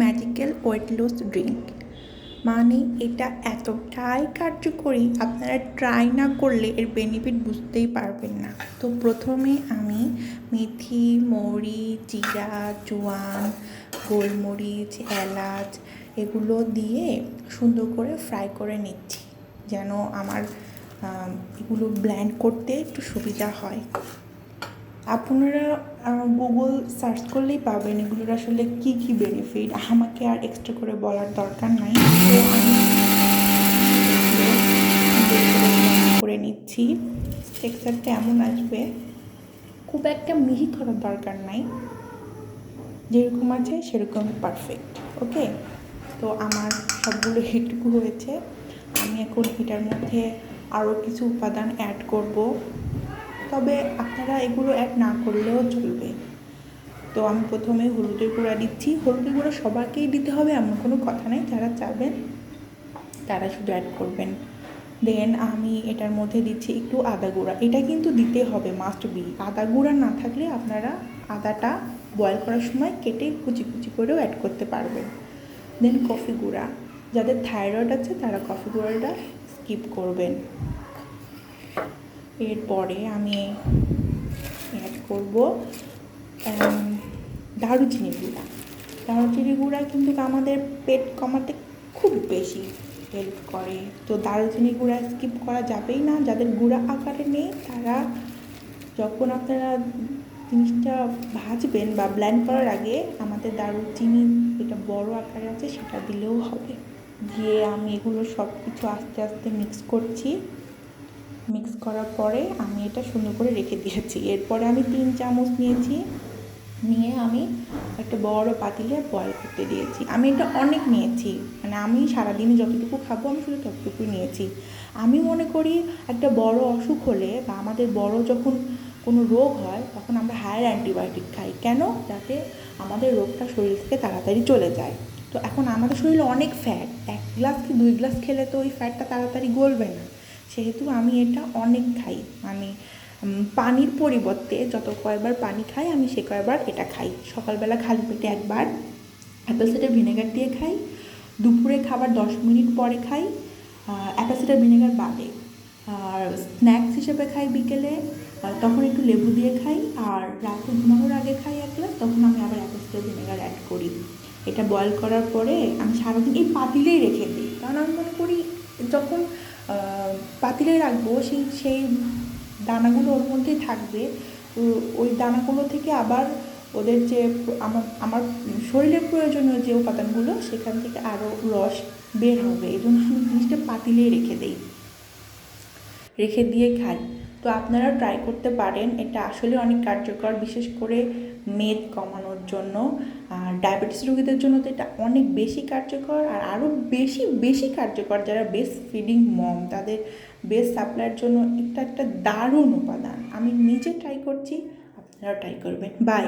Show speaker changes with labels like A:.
A: Magical weight loss drink মানে এটা এতটাই কার্যকরী, আপনারা ট্রাই না করলে এর বেনিফিট বুঝতেই পারবেন না। তো প্রথমে আমি মেথি, মৌরি, জিরা, জোয়ান, গোলমরিচ, এলাচ এগুলো দিয়ে সুন্দর করে ফ্রাই করে নিচ্ছি, যেন আমার এগুলো ব্ল্যান্ড করতে একটু সুবিধা হয়। আপনারা গুগল সার্চ করলেই পাবেন এগুলোর আসলে কি কি বেনিফিট আমাকে আর এক্সট্রা করে বলার দরকার নাই। করে নিচ্ছি। টেক্সচারটা এমন আসবে। খুব একটা মিহি করার দরকার নাই। যেরকম আছে সেরকমই পারফেক্ট ওকে তো আমার সবগুলো এইটুকু হয়েছে। আমি এখন এটার মধ্যে আরও কিছু উপাদান অ্যাড করব। তবে আপনারা এগুলো অ্যাড না করলেও চলবে। তো আমি প্রথমে হলুদের গুঁড়া দিচ্ছি। হলুদের গুঁড়া সবাইকেই দিতে হবে, এমন কোনো কথা নেই। যারা চাবেন, তারা শুধু অ্যাড করবেন। দেন আমি এটার মধ্যে দিচ্ছি একটু আদা গুঁড়া। এটা কিন্তু দিতে হবে মাস্ট বি আদা গুঁড়া না থাকলে আপনারা আদাটা বয়েল করার সময় কেটে কুচি কুচি করেও অ্যাড করতে পারবেন। দেন কফি গুঁড়া। যাদের থাইরয়েড আছে, তারা কফি গুঁড়াটা স্কিপ করবেন। এরপরে আমি অ্যাড করব দারুচিনি গুঁড়া। দারুচিনি গুঁড়া কিন্তু আমাদের পেট কমাতে খুব বেশি হেল্প করে। তো দারুচিনি গুঁড়া স্কিপ করা যাবেই না। যাদের গুঁড়া আকারে নেই, তারা যখন আপনারা জিনিসটা ভাজবেন বা ব্ল্যান্ড করার আগে, আমাদের দারুচিনি যেটা বড় আকারে আছে, সেটা দিলেও হবে। দিয়ে আমি এগুলো সব কিছু আস্তে আস্তে মিক্স করছি। মিক্স করার পরে আমি এটা সুন্দর করে রেখে দিয়েছি। এরপরে আমি তিন চামচ নিয়েছি। নিয়ে আমি একটা বড় পাতিলে বয়েল করতে দিয়েছি। আমি এটা অনেক নিয়েছি। মানে আমি সারাদিনে যতটুকু খাব, আমি শুধু ততটুকুই নিয়েছি। আমি মনে করি একটা বড় অসুখ হলে বা আমাদের বড় যখন কোনো রোগ হয়, তখন আমরা হায়ার অ্যান্টিবায়োটিক খাই। কেন? যাতে আমাদের রোগটা শরীর থেকে তাড়াতাড়ি চলে যায়। তো এখন আমাদের শরীরে অনেক ফ্যাট এক গ্লাস কি দুই গ্লাস খেলে তো ওই ফ্যাটটা তাড়াতাড়ি গলবে না। সেহেতু আমি এটা অনেক খাই। উম, পানির পরিবর্তে যত কয়বার পানি খাই আমি সে কয়বার এটা খাই। সকালবেলা খালি পেটে একবার অ্যাপেল সাইডার ভিনেগার দিয়ে খাই। দুপুরে খাবার দশ মিনিট পরে খাই। অ্যাপেল সাইডার ভিনেগার বাদে। আর স্ন্যাক্স হিসেবে খাই বিকেলে। তখন একটু লেবু দিয়ে খাই। আর রাতে ঘুমানোর আগে খাই এক গ্লাস তখন আমি আবার অ্যাপেল সাইডার ভিনেগার অ্যাড করি। এটা বয়েল করার পরে আমি সারাদিন এই পাতিলেই রেখে দিই। কারণ আমি মনে করি যখন পাতিলে রাখব, সেই সেই দানাগুলো ওর মধ্যেই থাকবে। ওই দানাগুলো থেকে আবার ওদের যে আমার আমার শরীরের প্রয়োজনীয় যে উপাদানগুলো, সেখান থেকে আরও রস বের হবে। এই জন্য আমি জিনিসটা পাতিলেই রেখে দেই। রেখে দিয়ে খাই। তো আপনারা ট্রাই করতে পারেন। এটা আসলে অনেক কার্যকর। বিশেষ করে মেদ কমানোর জন্য, আর ডায়াবেটিস রোগীদের জন্য তো এটা অনেক বেশি কার্যকর আর আরও বেশি বেশি কার্যকর যারা বেস্ট ফিডিং মম তাদের বেস্ট সাপ্লাইয়ের জন্য এটা একটা দারুণ উপাদান। আমি নিজে ট্রাই করছি, আপনারাও ট্রাই করবেন। বাই